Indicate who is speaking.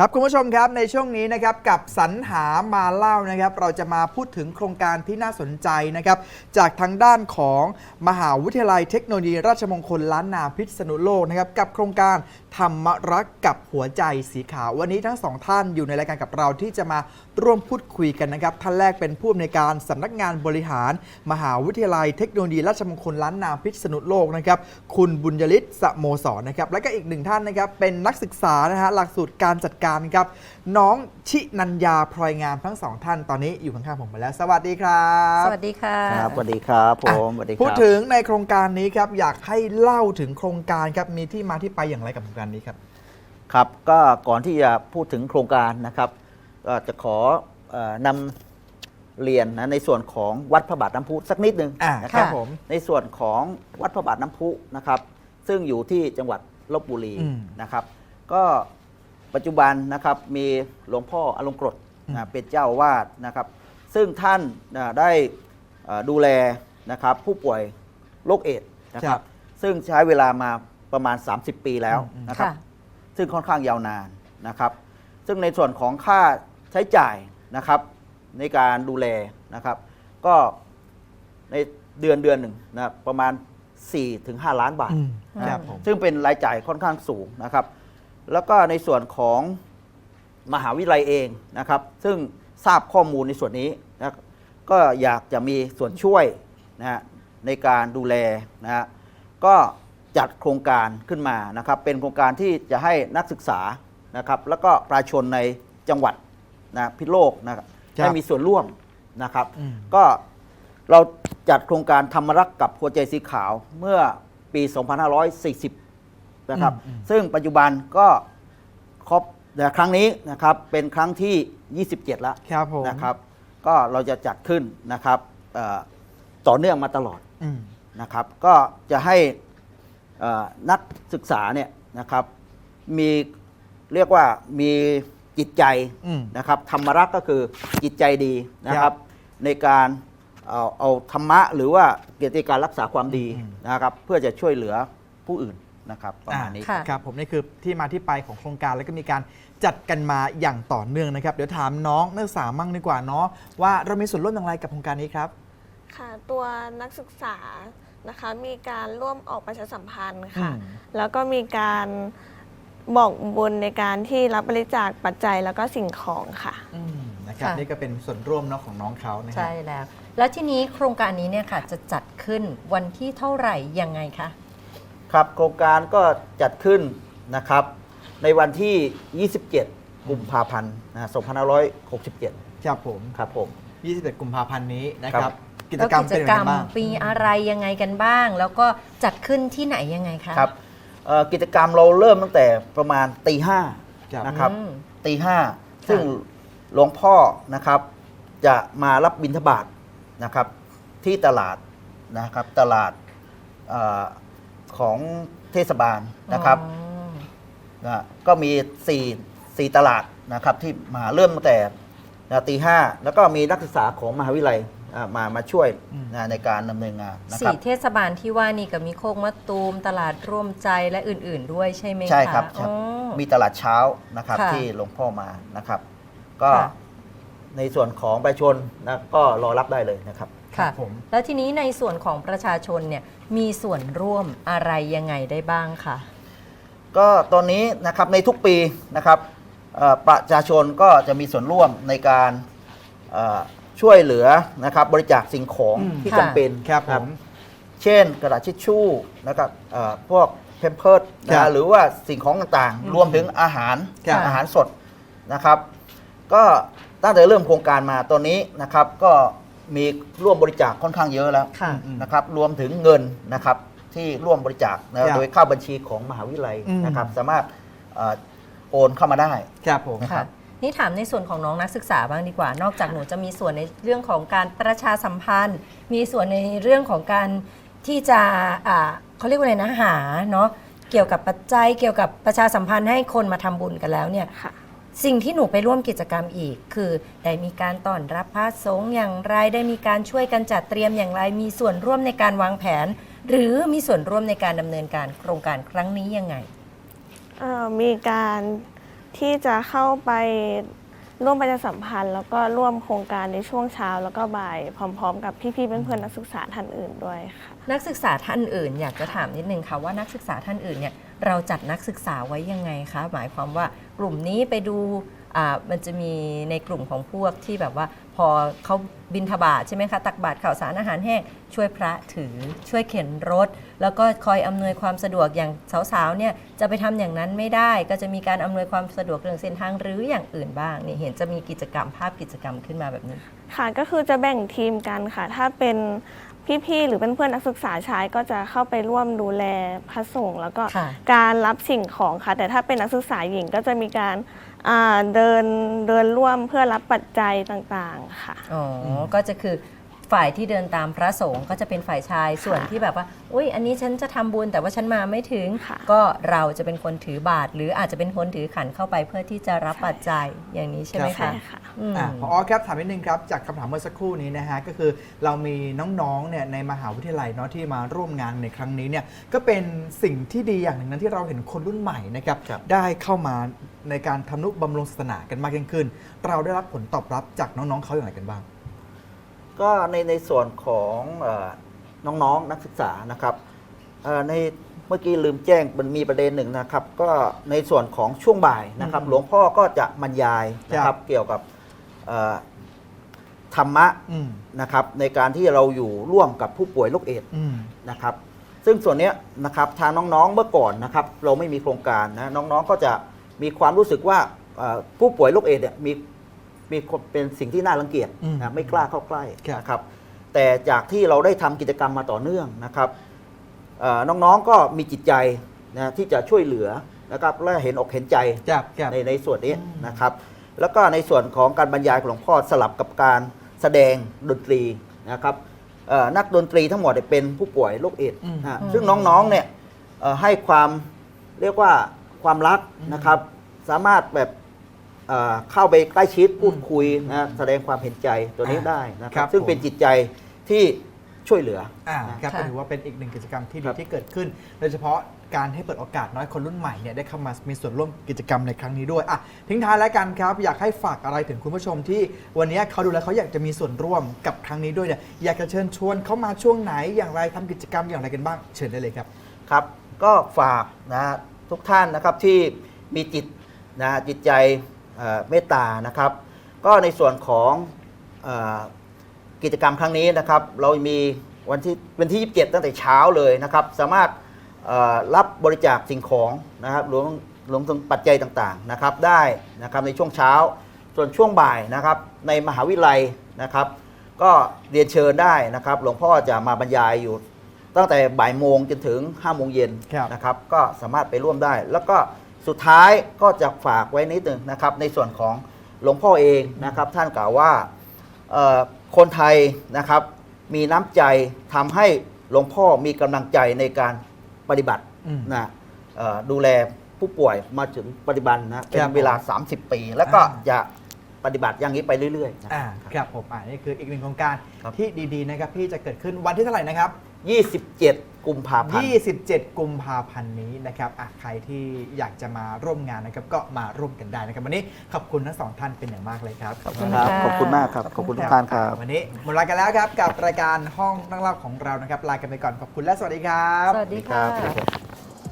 Speaker 1: ครับคุณผู้ชมครับในช่วงนี้นะครับกับสรรหามาเล่านะครับ เราจะมาพูดถึงโครงการที่น่าสนใจนะครับ จากทางด้านของมหาวิทยาลัยเทคโนโลยี ราชมงคลล้านนาพิษณุโลกนะครับกับโครงการธรรมรักกับหัวใจสีขาววันนี้ทั้งสองท่านอยู่ในรายการกับเราที่จะมาร่วมพูดคุยกันนะครับท่านแรกเป็นผู้อำนวยการสำนักงานบริหาร มหาวิทยาลัยเทคโนโลยีราชมงคลล้านนาพิษณุโลกนะครับคุณบุญยฤทธิ์สโมสรนะครับและก็อีกหนึ่งท่านนะครับเป็นนักศึกษานะฮะหลักสูตรการจัดการครับ น้องชินัญญาพลอยงามทั้งสองท่านตอนนี้อยู่ข้างๆผมไปแล้ว สวัสดีครับ
Speaker 2: สวัสดีค่ะ
Speaker 3: ครับสวัสดีครับผ
Speaker 1: อะ
Speaker 3: มสวัสดีครับ
Speaker 1: พูดถึงในโครงการนี้ครับอยากให้เล่าถึงโครงการครับมีที่มาที่ไปอย่างไรกับโครงการนี้ครับ
Speaker 3: ครับ ก็ก่อนที่จะพูดถึงโครงการนะครับก็จะขอเออนำเรียนนะในส่วนของวัดพระบาทน้ำพุสักนิดนึง
Speaker 1: อ่า
Speaker 3: นะค
Speaker 1: ครั
Speaker 3: รั
Speaker 1: บบผม
Speaker 3: ในส่วนของวัดพระบาทน้ำพุนะครับ ซึ่งอยู่ที่จังหวัดลบบุรี
Speaker 1: อืม
Speaker 3: นะครับ ก็ ปัจจุบันนะครับมีหลวงพ่ออลงกรด
Speaker 1: อืม
Speaker 3: นะเป็นเจ้าอาวาดนะครับ ซึ่งท่านนะได้เอ่อดูแลนะครับผู้ป่วยโรคเอดส์นะครับซึ่งใช้เวลามาประมาณ 30 ปีแล้ว
Speaker 1: อืม
Speaker 3: นะครับ
Speaker 2: ค่ะ
Speaker 3: ซึ่งค่อนข้างยาวนานนะครับ ซึ่งในส่วนของค่าใช้จ่ายนะครับในการดูแลนะครับ ก็ในเดือนเดือนหนึ่งนะครับประมาณ4-5ล้านบาท
Speaker 1: อืม
Speaker 3: นะ
Speaker 1: ค
Speaker 3: ค
Speaker 1: รั
Speaker 3: รั
Speaker 1: บบผม
Speaker 3: ซึ่งเป็นรายจ่ายค่อนข้างสูงนะครับ แล้วก็ในส่วนของมหาวิทยาลัยเองนะครับ ซึ่งทราบข้อมูลในส่วนนี้นะก็อยากจะมีส่วนช่วยนะฮะในการดูแลนะฮะก็จัดโครงการขึ้นมานะครับ เป็นโครงการที่จะให้นักศึกษานะครับ แล้วก็ประชาชนในจังหวัดนะพิษณุโลกนะครับ
Speaker 1: ครับ
Speaker 3: ได้มีส่วนร่วมนะครับ
Speaker 1: อืม
Speaker 3: ก็เราจัดโครงการธรรมรักกับหัวใจสีขาวเมื่อปี 2540 นะครับ
Speaker 1: อืมอืม
Speaker 3: ซึ่งปัจจุบันก็ครบแต่ครั้งนี้นะครับเป็นครั้งที่ 27 แล้ว
Speaker 1: ครับผม
Speaker 3: นะครับ ก็เราจะจัดขึ้นนะครับเอ่อต่อเนื่องมาตลอด
Speaker 1: อืม
Speaker 3: นะครับ ก็จะให้เอ่อนักศึกษาเนี่ยนะครับ มีเรียกว่ามีจิตใจ
Speaker 1: อืม
Speaker 3: นะครับธรรมรักษ์ก็คือจิตใจดีนะค
Speaker 1: ครั
Speaker 3: รับบในการเอาเอาธรรมะหรือว่าเกียรติการรักษาความดี
Speaker 1: อืม
Speaker 3: นะครับ เพื่อจะช่วยเหลือผู้อื่น นะครับประมาณนี้
Speaker 2: ค่ะ
Speaker 1: ครับผมนี่คือที่มาที่ไปของโครงการแล้วก็มีการจัดกันมาอย่างต่อเนื่องนะครับ เดี๋ยวถามน้องนักศึกษามั่งดีกว่าเนาะว่าเรามีส่วนร่วมอย่างไรกับโครงการนี้ครับ
Speaker 4: ค่ะตัวนักศึกษานะคะมีการร่วมออกประชาสัมพันธ์ค่ะ
Speaker 1: อืม
Speaker 4: แล้วก็มีการบอกบุญในการที่รับบริจาคปัจจัยแล้วก็สิ่งของค่ะ
Speaker 1: อืมนะครับ
Speaker 2: ค่ะ
Speaker 1: นี่ก็เป็นส่วนร่วมเนาะของน้องเขานะครั
Speaker 2: ใช่แล้ว แล้วที่นี้โครงการนี้เนี่ยค่ะจะจัดขึ้นวันที่เท่าไหร่ยังไงคะ
Speaker 3: ครับโครงการก็จัดขึ้นนะครับ ในวันที่ 27 กุมภาพันธ์นะ2567
Speaker 1: ครับผม
Speaker 3: ครับผม
Speaker 1: 21 กุมภาพันธ์นี้นะค
Speaker 3: ครั
Speaker 1: รับ
Speaker 3: บ
Speaker 1: กิจ
Speaker 2: แล้ว
Speaker 1: กรรม
Speaker 2: กิ
Speaker 1: เป็
Speaker 2: จ
Speaker 1: นยัง
Speaker 2: กร
Speaker 1: ไง
Speaker 2: รม
Speaker 1: บ้าง
Speaker 2: ปีอะไรยังไงกันบ้าง แล้วก็จัดขึ้นที่ไหนยังไงคะ
Speaker 3: ครับเอ่อกิจกรรมเราเริ่มตั้งแต่ประมาณตีห้า
Speaker 1: ครับ
Speaker 3: นะครับ
Speaker 2: อืม
Speaker 3: ตีห้าซึ่งหลวงพ่อนะครับ จะมารับบิณฑบาตนะครับ ที่ตลาดนะครับ ตลาดเออ ของเทศบาลนะครับ
Speaker 2: อ๋อ
Speaker 3: นะก็มี4 4ตลาดนะครับที่มาเริ่มตั้งแต่นะตีห้าแล้วก็มีนักศึกษาของมหาวิทยาลัยอ่ามามาช่วย
Speaker 1: อืม
Speaker 3: นะในการดำเนินงานนะค
Speaker 2: สี่
Speaker 3: รับ
Speaker 2: เทศบาลที่ว่านี่ก็มีโคกมะตูมตลาดร่วมใจและอื่นๆด้วยใช่ไหมคะ
Speaker 3: ใช่ครับ
Speaker 2: อ๋อ
Speaker 3: มีตลาดเช้านะครับ
Speaker 2: ค่ะ
Speaker 3: ที่หลวงพ่อมานะครับ ก็
Speaker 2: ค่ะ
Speaker 3: ในส่วนของประชาชนนะก็รอรับได้เลยนะครับ
Speaker 1: ครั
Speaker 2: ค่ะ
Speaker 1: บผม
Speaker 2: แล้วทีนี้ในส่วนของประชาชนเนี่ยมีส่วนร่วมอะไรยังไงได้บ้างคะ
Speaker 3: ก็ตอนนี้นะครับในทุกปีนะครับเอ่อประชาชนก็จะมีส่วนร่วมในการเอ่อช่วยเหลือนะครับบริจาคสิ่งของ
Speaker 1: อืม
Speaker 3: ที่
Speaker 2: ค่ะ
Speaker 3: จำเป็น
Speaker 1: ครับผม
Speaker 3: เช่นกระดาษทิชชู่นะครับเอ่อพวกเพมเพิร์ด
Speaker 1: ครับ
Speaker 3: นะหรือว่าสิ่งของต่าง
Speaker 1: อืม
Speaker 3: ๆรวมถึงอาหาร
Speaker 1: ครับ
Speaker 3: อาหารสดนะครับ ก็ตั้งแต่เริ่มโครงการมาตอนนี้นะครับ ก็ มีร่วมบริจาคค่อนข้างเยอะแล้ว
Speaker 2: ค่ะ
Speaker 1: อืม
Speaker 3: นะครับรวมถึงเงินนะครับที่ร่วมบริจาคนะค
Speaker 1: ครั
Speaker 3: รับบโดยเข้าบัญชีของมหาวิทยาลัย
Speaker 1: อืม
Speaker 3: นะครับสามารถเอ่อโอนเข้ามาได้
Speaker 1: ครับผม
Speaker 3: นะครั
Speaker 2: ค่ะ
Speaker 3: บ
Speaker 2: นี่ถามในส่วนของน้องนักศึกษาบ้างดีกว่า นอกจากหนูจะมีส่วนในเรื่องของการประชาสัมพันธ์ มีส่วนในเรื่องของการที่จะอ่าเขาเรียกว่าอะไรนะหาเนาะเกี่ยวกับปัจจัยเกี่ยวกับประชาสัมพันธ์ให้คนมาทำบุญกันแล้วเนี่ย
Speaker 4: ค่ะ
Speaker 2: สิ่งที่หนูไปร่วมกิจกรรมอีก คือได้มีการต้อนรับพระสงฆ์อย่างไรได้มีการช่วยกันจัดเตรียมอย่างไร มีส่วนร่วมในการวางแผน หรือมีส่วนร่วมในการดำเนินการโครงการครั้งนี้ยังไง
Speaker 4: เอ่อมีการที่จะเข้าไปร่วมประชาสัมพันธ์ แล้วก็ร่วมโครงการในช่วงเช้า แล้วก็บ่ายพร้อมๆ กับพี่ๆเพื่อนๆนักศึกษาท่านอื่นด้วยค่ะ
Speaker 2: นักศึกษาท่านอื่น อยากจะถามนิดนึงค่ะว่านักศึกษาท่านอื่นเนี่ย เราจัดนักศึกษาไว้ยังไงคะหมายความว่ากลุ่มนี้ไปดูมันจะมีในกลุ่มของพวกที่แบบว่า พอเขาบินทบาทใช่ไหมคะ ตักบาตรข่าวสารอาหารแห้งช่วยพระถือช่วยเข็นรถ แล้วก็คอยอำนวยความสะดวกอย่างสาวๆเนี่ยจะไปทำอย่างนั้นไม่ได้ ก็จะมีการอำนวยความสะดวกเรื่องเส้นทางหรืออย่างอื่นบ้างนี่เห็นจะมีกิจกรรมภาพกิจกรรมขึ้นมาแบบนี้
Speaker 4: ค่ะก็คือจะแบ่งทีมกันค่ะ ถ้าเป็น พี่ๆหรือเป็นเพื่อนนักศึกษาชายก็จะเข้าไปร่วมดูแลพระสงฆ์แล้วก็
Speaker 2: ค่ะ
Speaker 4: การรับสิ่งของค่ะ แต่ถ้าเป็นนักศึกษาหญิงก็จะมีการอ่าเดินเดินร่วมเพื่อรับปัจจัยต่างๆค่ะ
Speaker 2: อ๋ออก็จะคือ ฝ่ายที่เดินตามพระสงฆ์ก็จะเป็นฝ่ายชายส่วนที่แบบว่า อุ้ยอันนี้ฉันจะทำบุญแต่ว่าฉันมาไม่ถึง
Speaker 4: ค่ะ
Speaker 2: ก็เราจะเป็นคนถือบาตรหรืออาจจะเป็นคนถือขันเข้าไปเพื่อที่จะรับปัจจัยอย่างนี้ใช่ไหม
Speaker 1: ครั
Speaker 2: คะ
Speaker 1: บ
Speaker 4: ใช่ค่ะ
Speaker 2: อืม
Speaker 1: อะพอครับถามนิดนึงครับจากคำถามเมื่อสักครู่นี้นะฮะก็คือเรามีน้องๆเนี่ยในมหาวิทยาลัยเนาะที่มาร่วมงานในครั้งนี้เนี่ยก็เป็นสิ่งที่ดีอย่างหนึ่งนะที่เราเห็นคนรุ่นใหม่นะครับ
Speaker 3: ครับ
Speaker 1: ได้เข้ามาในการทำนุบำรุงศาสนากันมากยิ่งขึ้น เราได้รับผลตอบรับจากน้องๆเขาอย่างไรกันบ้าง
Speaker 3: ก็ในในส่วนของเออน้องๆนักศึกษานะครับเอ่อในเมื่อกี้ลืมแจ้งมันมีประเด็นหนึ่งนะครับ ก็ในส่วนของช่วงบ่ายนะครับ
Speaker 1: อืม
Speaker 3: หลวงพ่อก็จะบรรยายนะค
Speaker 1: ครั
Speaker 3: รั
Speaker 1: บบ
Speaker 3: เกี่ยวกับเอ่อธรรมะ
Speaker 1: อืม
Speaker 3: นะครับ ในการที่เราอยู่ร่วมกับผู้ป่วยโรคเอดส์
Speaker 1: อืม
Speaker 3: นะครับ ซึ่งส่วนเนี้ยนะครับทางน้องๆเมื่อก่อนนะครับ เราไม่มีโครงการนะน้องๆก็จะมีความรู้สึกว่าเอ่อผู้ป่วยโรคเอดส์เนี่ยมี มีคนเป็นสิ่งที่น่ารังเกียจ
Speaker 1: อืม
Speaker 3: นะไม่กล้าเข้าใกล้
Speaker 1: ครับ
Speaker 3: นะครับแต่จากที่เราได้ทำกิจกรรมมาต่อเนื่องนะครับเอ่อน้องๆก็มีจิตใจนะที่จะช่วยเหลือนะครับและเห็นอกเห็นใจ
Speaker 1: จับจับ
Speaker 3: ในในส่วนนี้
Speaker 1: อืม
Speaker 3: นะครับ แล้วก็ในส่วนของการบรรยายของหลวงพ่อสลับกับการแสดงดนตรีนะครับเอ่อนักดนตรีทั้งหมดเนี่ยเป็นผู้ป่วยโรคเอดส์
Speaker 1: อืม
Speaker 3: นะ
Speaker 2: อืม
Speaker 3: ซึ่งน้องๆเนี่ยเอ่อให้ความเรียกว่าความรัก
Speaker 1: อืม
Speaker 3: นะครับ สามารถแบบเอ่อเข้าไปใกล้ชิดพูดคุยนะแสดงความเห็นใจตัวนี้
Speaker 1: อ่า
Speaker 3: ได้นะค
Speaker 1: ครั
Speaker 3: รั
Speaker 1: บบ
Speaker 3: ซึ่ง
Speaker 1: ผม
Speaker 3: เป็นจิตใจที่ช่วยเหลือ
Speaker 1: อ่าครับ
Speaker 2: ค่ะ
Speaker 1: ก็ถือว่าเป็นอีกหนึ่งกิจกรรมที่ดี
Speaker 3: ครับ
Speaker 1: ที่เกิดขึ้น โดยเฉพาะการให้เปิดโอกาสน้อยคนรุ่นใหม่เนี่ยได้เข้ามามีส่วนร่วมกิจกรรมในครั้งนี้ด้วยอะทิ้งท้ายแล้วกันครับ อยากให้ฝากอะไรถึงคุณผู้ชมที่วันนี้เขาดูแลวเขาอยากจะมีส่วนร่วมกับครั้งนี้ด้วยเนี่ยอยากจะเชิญชวนเขามาช่วงไหนอย่างไรทำกิจกรรมอย่างไรกันบ้างเชิญได้เลยครับ
Speaker 3: ครับก็ฝากนะทุกท่านนะครับที่มีจิตนะจิตใจ เมตตานะครับ ก็ในส่วนของออกิจกรรมครั้งนี้นะครับ เรามีวันที่วันที่ 27 ตั้งแต่เช้าเลยนะครับ สามารถรับบริจาคสิ่งของนะครับรวมรวมถึงปัจจัยต่างๆนะครับ ได้นะครับในช่วงเช้า ส่วนช่วงบ่ายนะครับ ในมหาวิทยาลัยนะครับ ก็เรียนเชิญได้นะครับ หลวงพ่อจะมาบรรยายอยู่ตั้งแต่บ่ายโมงจนถึง5้าโมงเย็นนะครับ ก็สามารถไปร่วมได้ แล้วก็ สุดท้ายก็จะฝากไว้นิดหนึ่งนะครับ ในส่วนของหลวงพ่อเองนะครับ ท่านกล่าวว่าเอ่อคนไทยนะครับมีน้ำใจทำให้หลวงพ่อมีกำลังใจในการปฏิบัติ
Speaker 1: อืม
Speaker 3: นะเอ่อดูแลผู้ป่วยมาถึงปฏิบัตินะเป็นเวลา 30 ปี แล้วก็
Speaker 1: อ่า
Speaker 3: จะปฏิบัติอย่างนี้ไปเรื่อยๆนะ
Speaker 1: อ่าครับผมอ่านี่คืออีกหนึ่งโครงการ
Speaker 3: ครับ
Speaker 1: ที่ดีๆนะครับที่จะเกิดขึ้นวันที่เท่าไหร่นะครับ
Speaker 3: 27 กุมภาพันธ์
Speaker 1: 27 กุมภาพันธ์นี้นะครับอะใครที่อยากจะมาร่วมงานนะครับก็มาร่วมกันได้นะครับวันนี้ขอบคุณทั้งสองท่านเป็นอย่างมากเลยครับ
Speaker 2: ขอบคุณ
Speaker 3: ครับ
Speaker 2: ค่ะ
Speaker 3: ขอบคุณมากครับ ขอบคุณทุกท่านครับ
Speaker 1: วันนี้หมดเวลากันแล้วครับกับรายการห้องนั่งเล่าของเรานะครับลากันไปก่อนขอบคุณและสวัสดีครับ
Speaker 2: สวัสดีค่ะ
Speaker 3: สวัสดีครับ